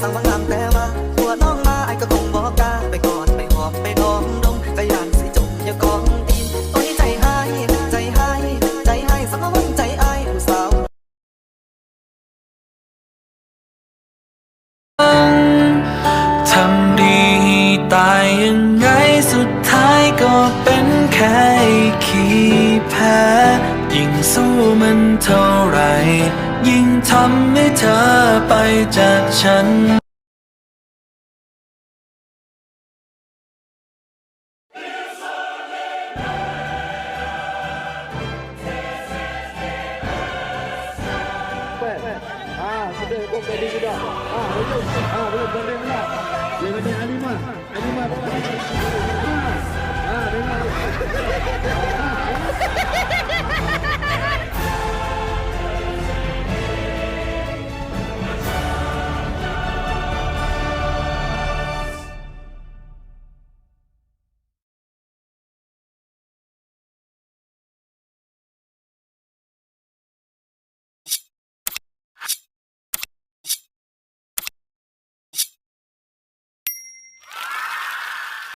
Sang แค่ขี้แพ้ ยิ่งสู้มันเท่าไรยิ่งทำให้เธอไปจากฉัน